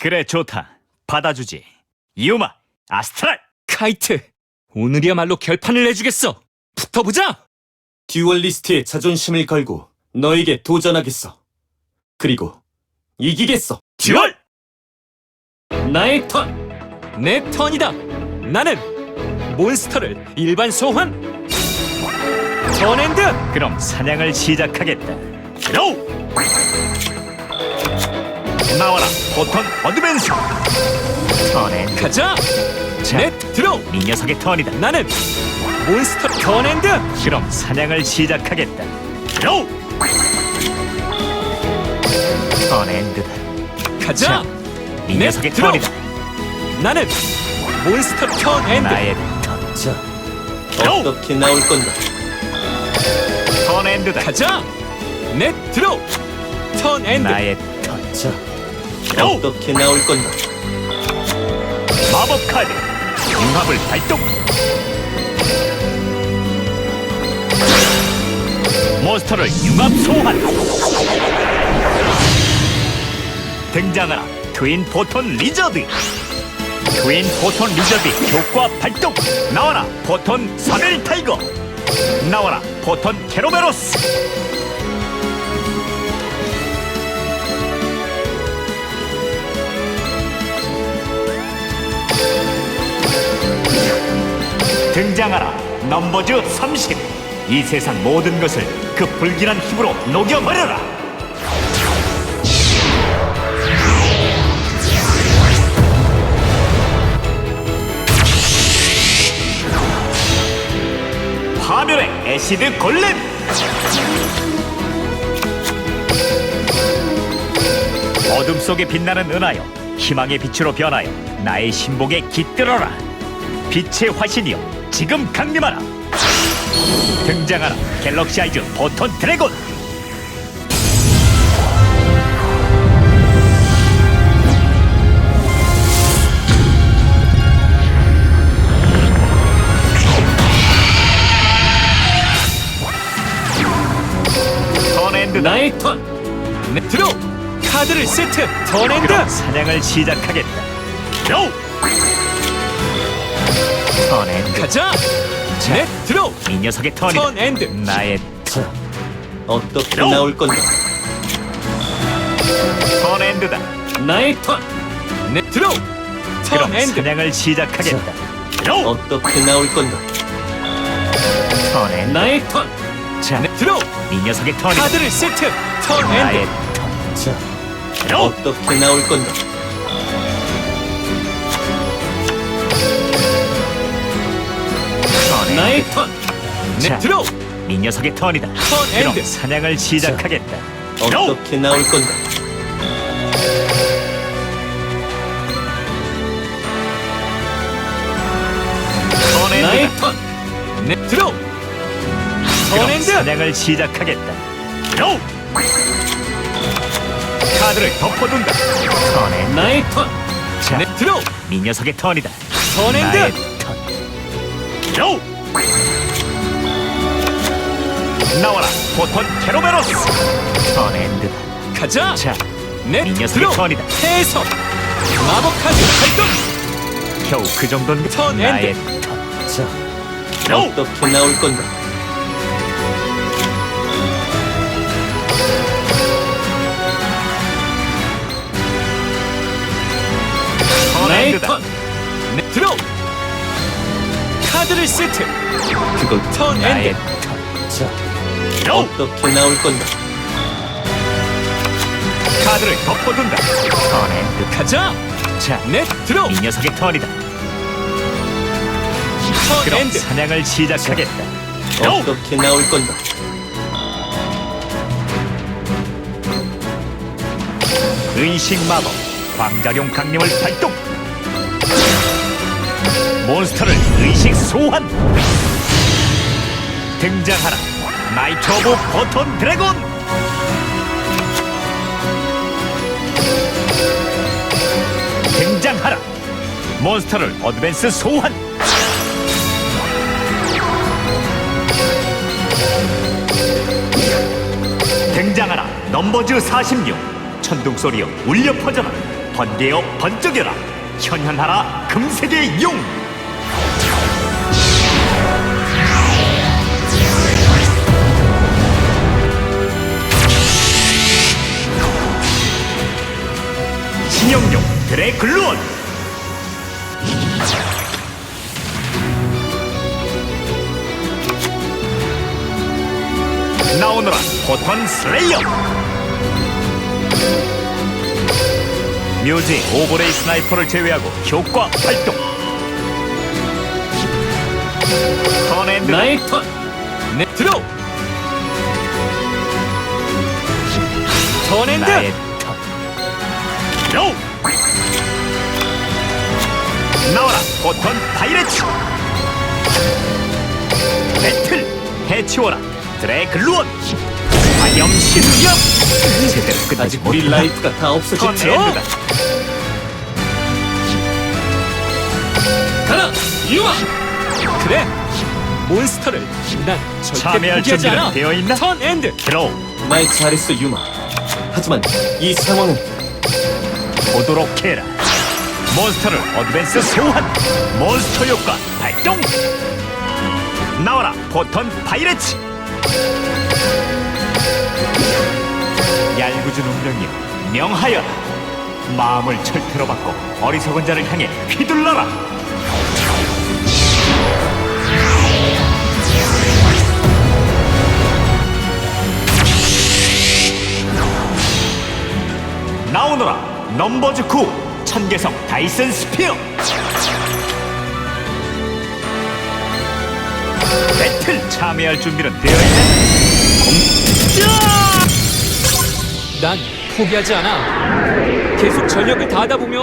그래 좋다 받아주지 이오마 아스트랄 카이트, 오늘이야말로 결판을 내주겠어. 붙어보자. 듀얼리스트의 자존심을 걸고 너에게 도전하겠어. 그리고 이기겠어. 듀얼 나의 턴! 내 턴이다. 나는 몬스터를 일반 소환. 턴엔드. 그럼 사냥을 시작하겠다 드로우 나와라 포턴 어드밴스 턴앤드 가자. 자, 넷 드로우. 이 녀석의 턴이다 나는 몬스터 턴엔드. 그럼 사냥을 시작하겠다 드로우 턴앤드다 가자. 자, 이 넷 녀석의 드로우. 턴이다 나는 몬스터 턴엔드. 나의 턴 자, 드로우. 어떻게 나올 건가? 턴앤드다 가자. 넷 드로우. 턴엔드. 나의 턴 자, 어떻게 나올 건가? 마법 카드 융합을 발동. 몬스터를 융합 소환. 등장하라 트윈 포톤 리저드. 트윈 포톤 리저드 효과 발동. 나와라 포톤 사벨 타이거 나와라 포톤 케로베로스 등장하라 넘버즈 30. 이 세상 모든 것을 그 불길한 힘으로 녹여버려라. 파멸의 애시드 골렘. 어둠 속에 빛나는 은하여 희망의 빛으로 변하여 나의 신복에 깃들어라. 빛의 화신이여 지금 강림하라 등장하라 갤럭시 아이즈 버턴 드래곤 턴앤드다 나의 턴. 넷 드로우. 카드를 세트. 턴엔드. 그럼 사냥을 시작하겠다 로 턴앤드 가자. 넷 드로우. 이 녀석의 턴이다 턴 엔드. 나의 자, 어떻게 드로우. 나올 건가? 턴앤드다 나의 턴! 넷 드로우. 그럼 턴엔드. 사냥을 시작하겠다 로 어떻게 나올 건가? 턴앤드 나의 턴! 자, 넷 드로우. 이 녀석의 턴이다 카드를 세트. 나의 턴엔드. 자, 로 어떻게 나올 건가? 나의 턴! 자, 넷 드로우. 이 녀석의 턴이다. 턴엔드. 그럼 사냥을 시작하겠다. 로! 어떻게 나올 건가? 나의 턴앤드. 턴! 넷 드로우. 그럼 턴엔드. 사냥을 시작하겠다. 로! 카드를 덮어둔다. 턴앤드. 나의 턴! 자, 넷 드로우. 이 녀석의 턴이다. 턴 엔드. 나의 턴. 로! 나와라, 포톤 케로베로스. 턴앤드. 가자. 자, 넷 이 녀석의. 턴이다. 해석. 마법 카드 발동. 겨우 그 정도는 턴앤드. 나의 턴. 자, 로! 어떻게 나올 건가? 나의 턴엔드. 턴. 자, 로! 어떻게 나올 건가? 카드를 덮어둔다. 턴앤드. 가자. 자, 넷 드로우. 이 녀석의 턴이다. 그럼 턴엔드. 사냥을 시작하겠다. 로! 어떻게 나올 건가? 의식 마법 광작용 강림을 발동 몬스터를 의식 소환! 등장하라 나이트 오브 버턴 드래곤! 등장하라 몬스터를 어드밴스 소환! 등장하라 넘버즈 46 천둥 소리여 울려 퍼져라! 번개여 번쩍여라! 현현하라 금색의 용 신영용 드래글루온 나오너라 포턴 슬레이어 묘지 오버레이 스나이퍼를 제외하고 효과 발동 턴앤드 나의 턴. 네, 들어. 턴앤드. 나의 턴 로우 나와라 포턴 파이레츠 배틀 해치워라 드래글루온 화염 신기업 제대로 끝나지 아직 우리? 라이프가 다 없어졌죠. 가라. 유아. 그래. 몬스터를 난 절대 참여할 포기하지 준비는 않아. 되어 있나? 턴앤드. 드로우 말 잘했어 유마. 하지만 이 상황은 보도록 해라. 몬스터를 어드밴스 소환 몬스터 효과 발동. 나와라 포턴 파이레츠. 얄궂은 운명이여 명하여라. 마음을 철퇴로 받고 어리석은 자를 향해 휘둘러라 넘버즈 9 천개성 다이슨 스피어. 배틀 참여할 준비는 되어 있네. 난 포기하지 않아. 계속 전력을 다하다 보면